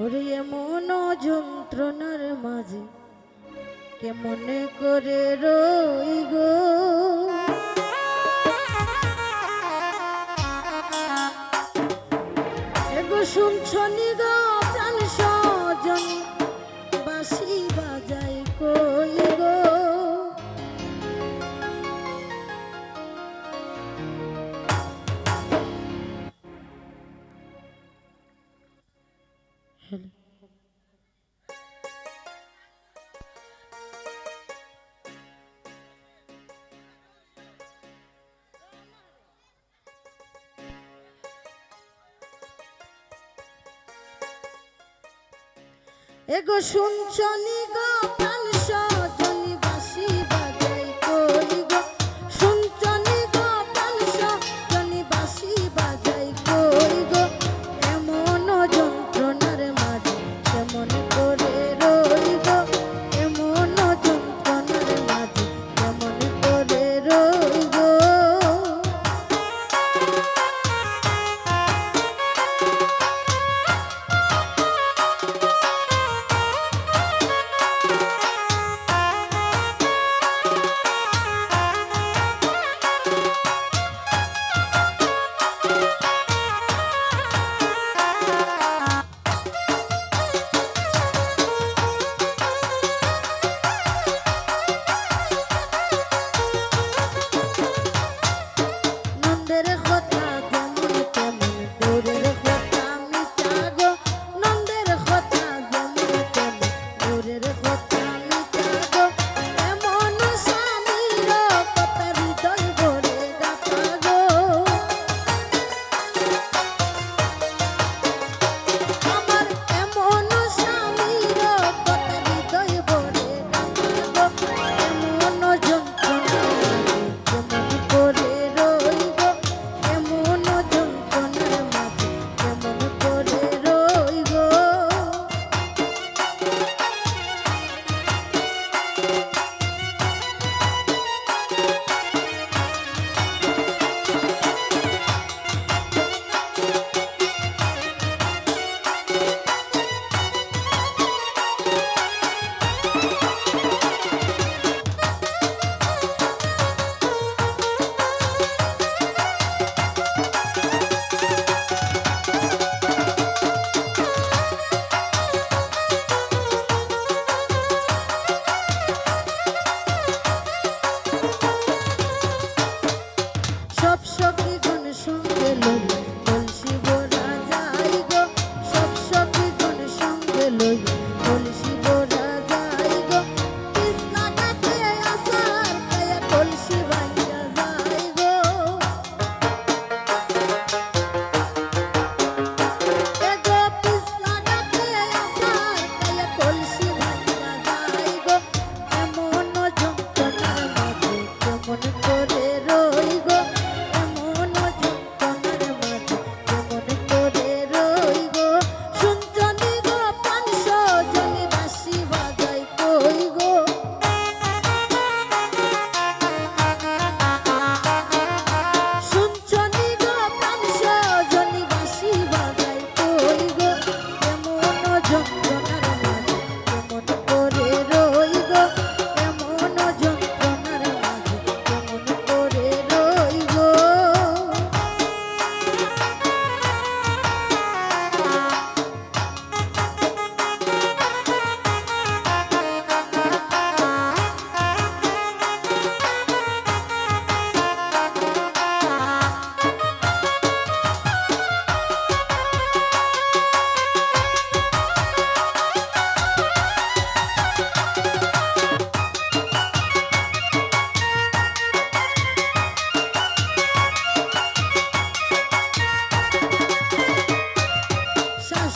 ওরে এমন যন্ত্রণার মাঝে কেমনে করে রই গো? শুনছ এগো শুনছ নি গো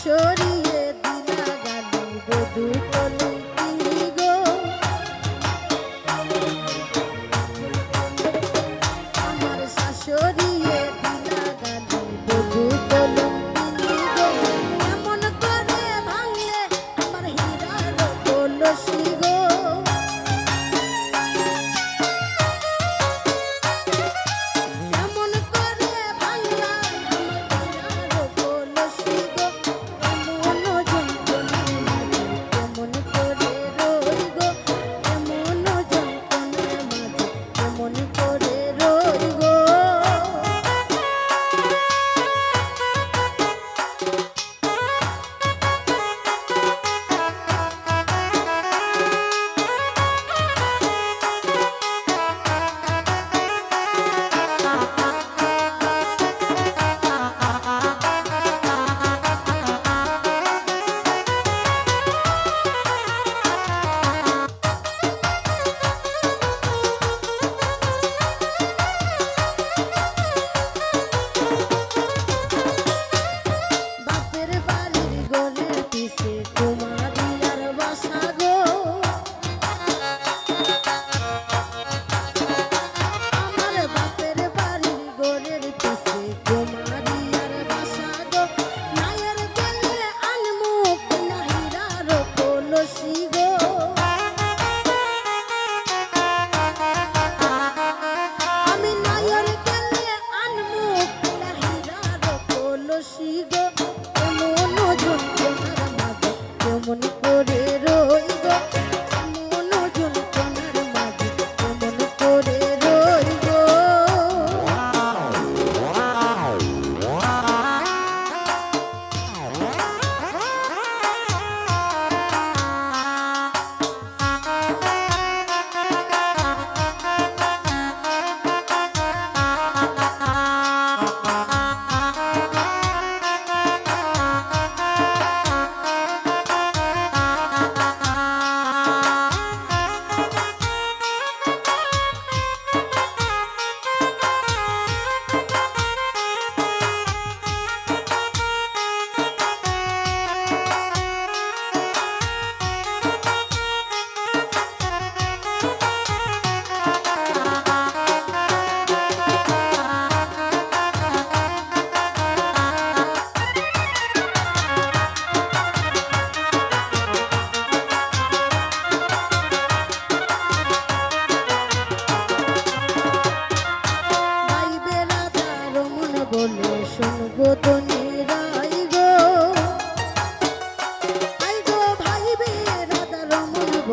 sure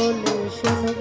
বলে শুনব